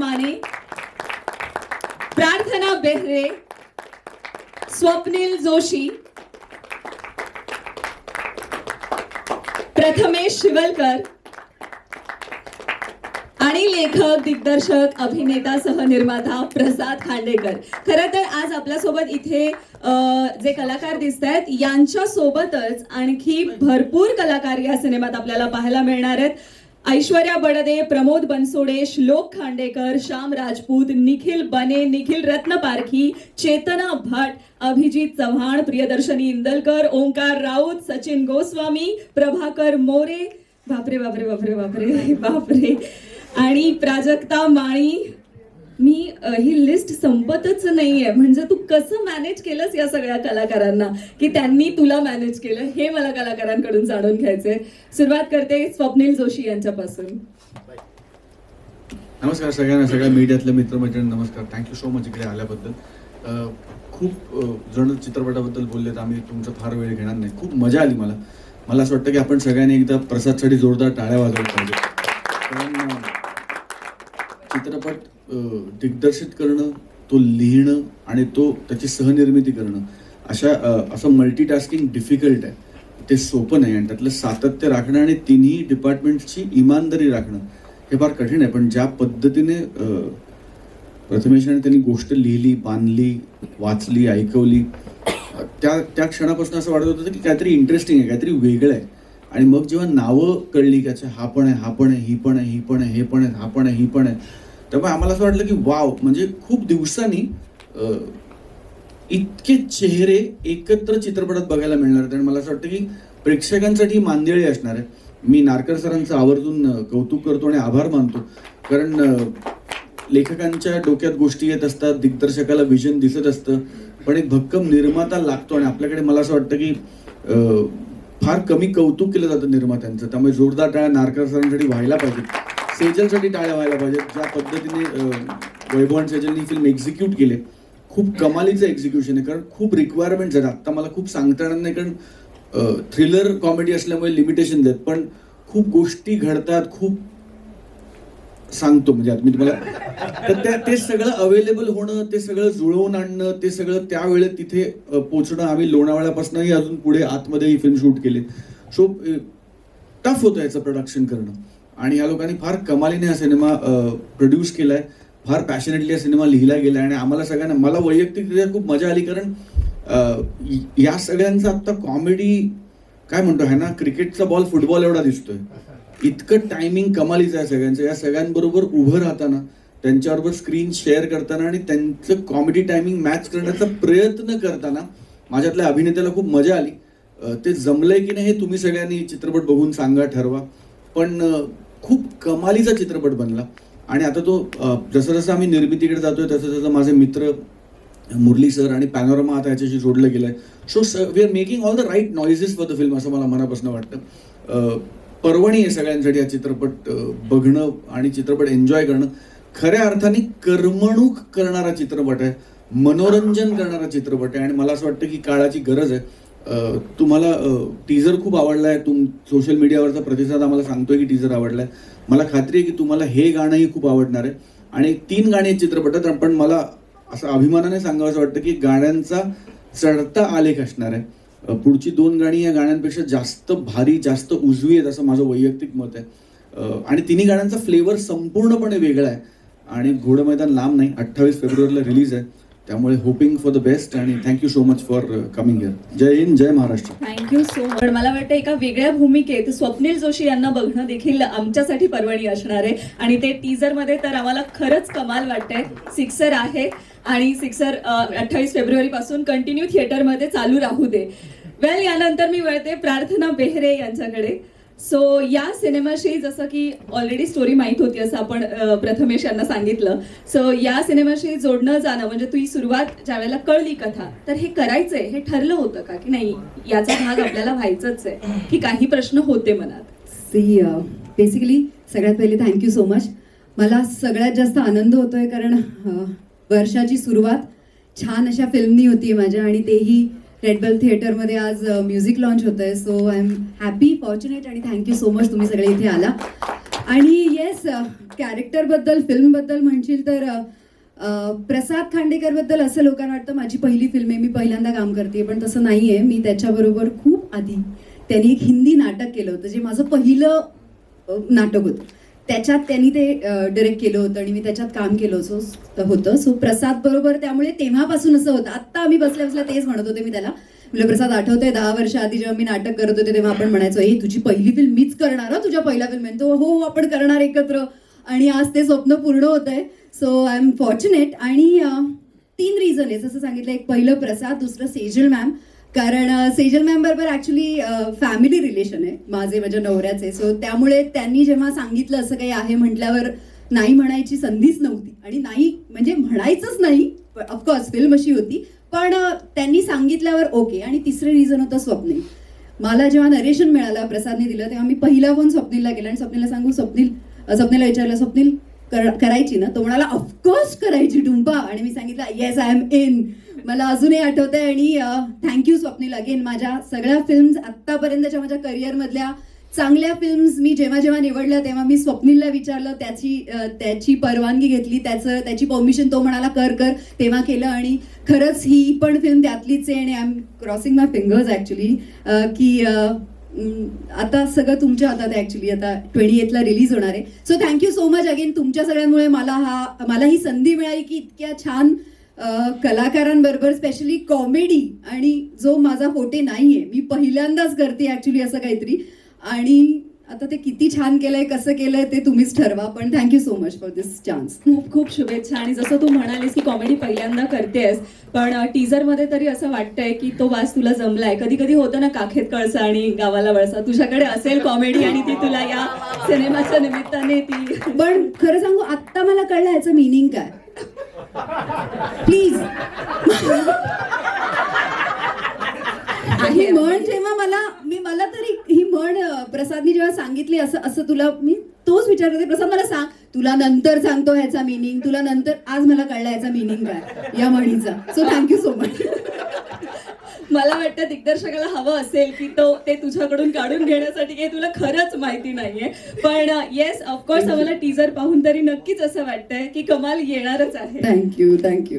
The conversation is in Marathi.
माने प्रार्थना बेहरे स्वप्नील जोशी प्रथमेश शिवलकर आणि लेखक दिग्दर्शक अभिनेता सहनिर्माता प्रसाद खांडेकर. खरं तर आज आपल्यासोबत इथे जे कलाकार दिसत आहेत यांच्या सोबतच आणखी भरपूर कलाकार या सिनेमात आपल्याला पाहायला मिळणार आहेत. ऐश्वर्या बडदे प्रमोद बनसोडे श्लोक खांडेकर श्याम राजपूत निखिल बने निखिल रत्नपारखी चेतना भट अभिजित चव्हाण प्रियदर्शनी इंदलकर ओंकार राऊत सचिन गोस्वामी प्रभाकर मोरे बापरे बापरे बापरे बापरे बापरे. आणि प्राजक्ता माळी मी ही लिस्ट संपतच नाहीये. म्हणजे तू कसं मॅनेज केलंस या सगळ्या कलाकारांना? की त्यांनी तुला मॅनेज केलं हे मला कलाकारांकडून जाणून घ्यायचंय. सुरुवात करते स्वप्नील जोशी यांच्यापासून. नमस्कार सगळ्यांना सगळ्या मीडियातल्या मित्रमैत्रिणी नमस्कार. थँक्यू सो मच इकडे आल्याबद्दल. खूप जण चित्रपटाबद्दल बोललेत. आम्ही तुमचा फार वेळ घेणार नाही. खूप मजा आली मला. मला असं वाटतं की आपण सगळ्यांनी एकदा प्रसादसाठी जोरदार टाळ्या वाजवल्या पाहिजे कारण चित्रपट दिग्दर्शित करणं तो लिहिणं आणि तो त्याची सहनिर्मिती करणं अशा असं मल्टीटास्किंग डिफिकल्ट आहे. ते सोपं नाही आणि त्यातलं सातत्य राखणं आणि तिन्ही डिपार्टमेंटची इमानदारी राखणं हे फार कठीण आहे. पण ज्या पद्धतीने प्रथमेशाने त्यांनी गोष्ट लिहिली बांधली वाचली ऐकवली त्या त्या क्षणापासून असं वाटत होतं की काहीतरी इंटरेस्टिंग आहे काहीतरी वेगळं आहे. आणि मग जेव्हा नावं कळली की अच्छा हा पण आहे हा पण आहे ही पण आहे ही पण आहे हे पण आहे हा पण आहे ही पण आहे त्यामुळे आम्हाला असं वाटलं की वाव म्हणजे खूप दिवसांनी इतके चेहरे एकत्र चित्रपटात बघायला मिळणार आहेत. आणि मला असं वाटतं की प्रेक्षकांसाठी मांदेळी असणार आहे. मी नारकर सरांचं आवर्जून कौतुक करतो आणि आभार मानतो. कारण लेखकांच्या डोक्यात गोष्टी येत असतात दिग्दर्शकाला विजन दिसत असतं. पण एक भक्कम निर्माता लागतो आणि आपल्याकडे मला असं वाटतं की फार कमी कौतुक केलं जातं निर्मात्यांचं. त्यामुळे जोरदार टाळ्या नारकर सरांसाठी व्हायला पाहिजे सेजलसाठी टाळ्या व्हायला पाहिजेत ज्या पद्धतीने वैभव आणि सेजलनी फिल्म एक्झिक्यूट केले. खूप कमालीचं एक्झिक्युशन आहे कारण खूप रिक्वायरमेंट आहेत. आत्ता मला खूप सांगता येणार नाही कारण थ्रिलर कॉमेडी असल्यामुळे लिमिटेशन आहेत पण खूप गोष्टी घडतात खूप सांगतो. म्हणजे मी तुम्हाला तर त्या ते सगळं अवेलेबल होणं ते सगळं जुळवून आणणं ते सगळं त्यावेळेत तिथे पोचणं आम्ही लोणावळ्यापासूनही अजून पुढे आतमध्ये ही फिल्म शूट केली. सो टफ होतं याचं प्रोडक्शन करणं. आणि या लोकांनी फार कमालीने हा सिनेमा प्रोड्यूस केलाय. फार पॅशनेटली हा सिनेमा लिहिला गेला आणि आम्हाला सगळ्यांना मला वैयक्तिकरित्या खूप मजा आली कारण या सगळ्यांचं आत्ता कॉमेडी काय म्हणतो आहे ना क्रिकेटचा बॉल फुटबॉल एवढा दिसतोय. इतकं टायमिंग कमालीचं आहे सगळ्यांचं. या सगळ्यांबरोबर उभं राहताना त्यांच्याबरोबर स्क्रीन शेअर करताना आणि त्यांचं कॉमेडी टायमिंग मॅच करण्याचा प्रयत्न करताना माझ्यातल्या अभिनेत्याला खूप मजा आली. ते जमलंय की नाही हे तुम्ही सगळ्यांनी चित्रपट बघून सांगा ठरवा. पण खूप कमालीचा चित्रपट बनला. आणि आता तो जसं जसं आम्ही निर्मितीकडे जातोय तसं तसं माझे मित्र मुरली सर आणि पॅनोरमा आता याच्याशी जोडलं गेलं आहे so we are making all the right noises for the film असं मला मनापासून वाटतं. पर्वणी आहे सगळ्यांसाठी हा चित्रपट बघणं आणि चित्रपट एन्जॉय करणं. खऱ्या अर्थाने करमणूक करणारा चित्रपट आहे. मनोरंजन करणारा चित्रपट आहे. आणि मला असं वाटतं की काळाची गरज आहे. तुम्हाला टीझर खूप आवडला आहे तुम सोशल मीडियावरचा प्रतिसाद आम्हाला सांगतोय की टीझर आवडला आहे मला खात्री आहे की तुम्हाला हे गाणंही खूप आवडणार आहे. आणि तीन गाणी आहेत चित्रपटात पण मला असं अभिमानाने सांगावं असं वाटतं की गाण्यांचा चढता आलेख असणार आहे. पुढची दोन गाणी या गाण्यांपेक्षा जास्त भारी जास्त उजवी आहेत असं माझं वैयक्तिक मत आहे. आणि तिन्ही गाण्यांचा फ्लेवर संपूर्णपणे वेगळा आहे. आणि घोडं मैदान लांब नाही. अठ्ठावीस फेब्रुवारीला रिलीज आहे. त्यामुळे होपिंग फॉर द बेस्ट आणि thank you so much for coming here Jai Hind Jai Maharashtra. Thank you so much मला वाटतं एका वेगळ्या भूमिकेत स्वप्नील जोशी यांना बघणं देखील आमच्यासाठी पर्वणी असणार आहे. आणि ते टीजरमध्ये तर आम्हाला खरंच कमाल वाटतंय. सिक्सर आहे आणि सिक्सर अठ्ठावीस फेब्रुवारी पासून कंटिन्यू थिएटरमध्ये चालू राहू दे. वेल यानंतर मी वळते प्रार्थना बेहरे यांच्याकडे. सो या सिनेमाशी जसं की ऑलरेडी स्टोरी माहीत होती असं आपण प्रथमेश यांना सांगितलं. सो या सिनेमाशी जोडणं जाणं म्हणजे तुझी सुरुवात ज्यावेळेला कळली कथा तर हे करायचंय हे ठरलं होतं का? की नाही याचा भाग आपल्याला व्हायचंच आहे की काही प्रश्न होते मनात? सी बेसिकली uh, सगळ्यात पहिले थँक्यू सो मच मला सगळ्यात जास्त आनंद होतोय कारण अ, वर्षाची सुरुवात छान अशा फिल्मनी होती माझ्या आणि तेही रेडबल थिएटरमध्ये आज म्युझिक लॉन्च होत आहे so I am happy fortunate आणि थँक्यू सो मच तुम्ही सगळे इथे आला. आणि येस कॅरेक्टरबद्दल फिल्मबद्दल म्हणशील तर प्रसाद खांडेकरबद्दल असं लोकांना वाटतं माझी पहिली फिल्म आहे मी पहिल्यांदा काम करते पण तसं नाही आहे मी त्याच्याबरोबर खूप आधी त्यांनी एक हिंदी नाटक केलं होतं जे माझं पहिलं नाटक होतं. त्याच्यात त्यांनी ते डिरेक्ट केलं होतं आणि मी त्याच्यात काम केलं सो होतं. सो प्रसाद बरोबर त्यामुळे तेव्हापासून असं होतं. आत्ता आम्ही बसल्या बसल्या तेच म्हणत होते मी त्याला. म्हणजे प्रसाद आठवतोय दहा वर्ष आधी जेव्हा मी नाटक करत होते तेव्हा आपण म्हणायचो हे तुझी पहिली फिल्म मीच करणार तुझ्या पहिल्या फिल्म तो हो हो, आपण करणार एकत्र. आणि आज ते स्वप्न पूर्ण होत आहे. So I am fortunate. आणि तीन रिझन आहे जसं सांगितलं एक पहिलं प्रसाद दुसरं सेजल मॅम. कारण सेजल मॅम बरोबर फॅमिली रिलेशन आहे माझे माझ्या नवऱ्याचे. सो त्यामुळे त्यांनी जेव्हा सांगितलं असं काही आहे म्हटल्यावर नाही म्हणायची संधीच नव्हती. आणि नाही म्हणजे म्हणायचंच नाही ऑफकोर्स फिल्म अशी होती. पण त्यांनी सांगितल्यावर ओके आणि तिसरं रिझन होतं स्वप्नील. मला जेव्हा नरेशन मिळालं प्रसादने दिलं तेव्हा मी पहिला फोन स्वप्नीलला गेला आणि स्वप्नीला सांगू स्वप्नील स्वप्नीला विचारलं स्वप्नील कर- करायची ना? तो म्हणाला ऑफकोर्स करायची टुंपा आणि मी सांगितलं येस आय एम इन मला अजूनही आठवत आहे आणि थँक्यू स्वप्नील अगेन माझ्या सगळ्या फिल्म्स आत्तापर्यंतच्या माझ्या करिअरमधल्या चांगल्या फिल्म्स मी जेव्हा जेव्हा निवडल्या तेव्हा मी स्वप्नीलला विचारलं त्याची त्याची परवानगी घेतली त्याचं त्याची परमिशन तो म्हणाला कर कर तेव्हा केलं आणि खरंच ही पण फिल्म त्यातलीच आहे आणि I am crossing my fingers actually की आता सगळं तुमच्या हातात आहे ॲक्च्युली आता ट्वेंटी एथला रिलीज होणार आहे. So thank you so much again तुमच्या सगळ्यांमुळे मला हा मला ही संधी मिळाली की इतक्या छान कलाकारांबरोबर स्पेशली कॉमेडी आणि जो माझा फोटे नाहीये मी पहिल्यांदाच करते ऍक्च्युली असं काहीतरी. आणि आता ते किती छान केलंय कसं केलंय ते तुम्हीच ठरवा पण thank you so much for this chance खूप खूप शुभेच्छा. आणि जसं तू म्हणालीस की कॉमेडी पहिल्यांदा करतेस पण टीजरमध्ये तरी असं वाटतंय की तो वास तुला जमलाय. कधी कधी होतं ना काखेत कळसा आणि गावाला वळसा. तुझ्याकडे असेल कॉमेडी आणि ती तुला या सिनेमाच्या निमित्ताने ती पण खरं सांगू आत्ता मला कळलं याचं मिनिंग काय. प्लीज ही म्हण जेव्हा मला मी मला तरी ही म्हण प्रसादनी जेव्हा सांगितली असं असं तुला मी तोच विचार करते प्रसाद मला सांग तुला नंतर सांगतो ह्याचा मिनिंग तुला नंतर आज मला कळलं याचा मिनिंग काय या म्हणीचा. So thank you so much मला वाटतं दिग्दर्शकाला हवं असेल की तो ते तुझ्याकडून काढून घेण्यासाठी काही तुला खरंच माहिती नाहीये. पण येस ऑफकोर्स आम्हाला टीजर पाहून तरी नक्कीच असं वाटतंय की कमाल येणारच आहे. Thank you thank you